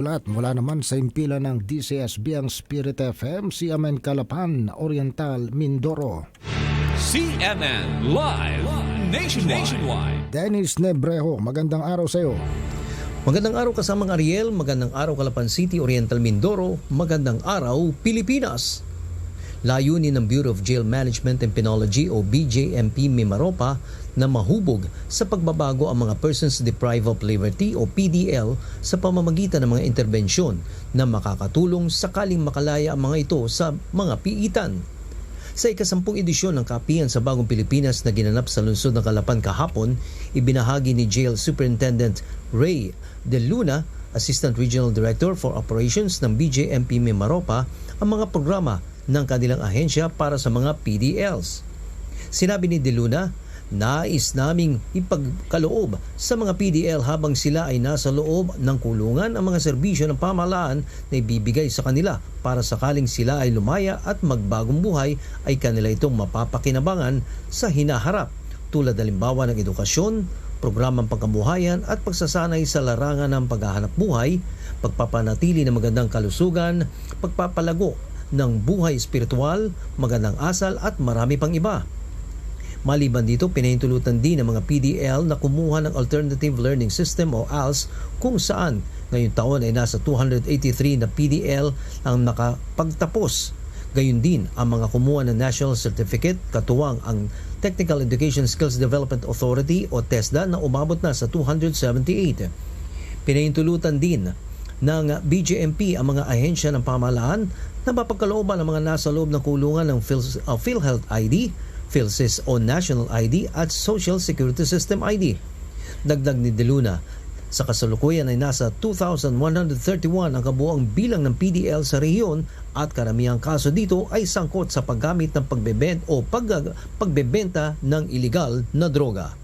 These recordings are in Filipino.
Ulat mula naman sa impila ng DCSB ang Spirit FM, CMN Calapan, Oriental, Mindoro. CNN Live Nationwide. Nationwide. Dennis Nebrejo, magandang araw sa iyo. Magandang araw kasamang Ariel, magandang araw Calapan City, Oriental Mindoro, magandang araw Pilipinas. Layunin ng Bureau of Jail Management and Penology o BJMP Mimaropa na mahubog sa pagbabago ang mga Persons Deprived of Liberty o PDL sa pamamagitan ng mga intervensyon na makakatulong sakaling makalaya ang mga ito sa mga piitan. Sa ikasampung edisyon ng Kapihan sa Bagong Pilipinas na ginanap sa lungsod ng Kalapan kahapon, ibinahagi ni Jail Superintendent Ray De Luna, Assistant Regional Director for Operations ng BJMP Mimaropa, ang mga programa ng kanilang ahensya para sa mga PDLs. Sinabi ni De Luna, nais naming ipagkaloob sa mga PDL habang sila ay nasa loob ng kulungan ang mga serbisyo ng pamahalaan na ibibigay sa kanila para sakaling sila ay lumaya at magbagong buhay ay kanila itong mapapakinabangan sa hinaharap tulad halimbawa ng edukasyon, programang pangkabuhayan at pagsasanay sa larangan ng paghahanap buhay, pagpapanatili ng magandang kalusugan, pagpapalago ng buhay espiritual, magandang asal at marami pang iba. Maliban dito, pinahintulutan din ng mga PDL na kumuha ng Alternative Learning System o ALS kung saan ngayong taon ay nasa 283 na PDL ang nakapagtapos. Gayun din ang mga kumuha ng National Certificate katuwang ang Technical Education Skills Development Authority o TESDA na umabot na sa 278. Pinahintulutan din ng BJMP ang mga ahensya ng pamahalaan na mapagkalooban ng mga nasa loob ng kulungan ng uh, PhilHealth ID, PhilSys o National ID at Social Security System ID. Dagdag ni De Luna, sa kasalukuyan ay nasa 2,131 ang kabuang bilang ng PDL sa rehiyon at karamihang kaso dito ay sangkot sa paggamit ng pagbebenta o pag, pagbebenta ng iligal na droga.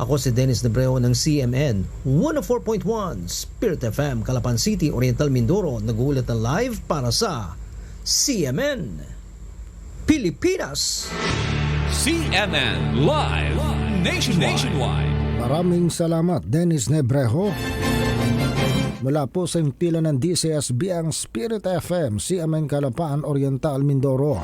Ako si Dennis Nebreo ng CMN 104.1 Spirit FM Calapan City, Oriental Mindoro nagulat na live para sa CMN Pilipinas. CNN Live Nationwide. Nationwide. Maraming salamat, Dennis Nebrejo. Mula po sa impila ng DCSB ang Spirit FM, CMN Calapan, Oriental, Mindoro.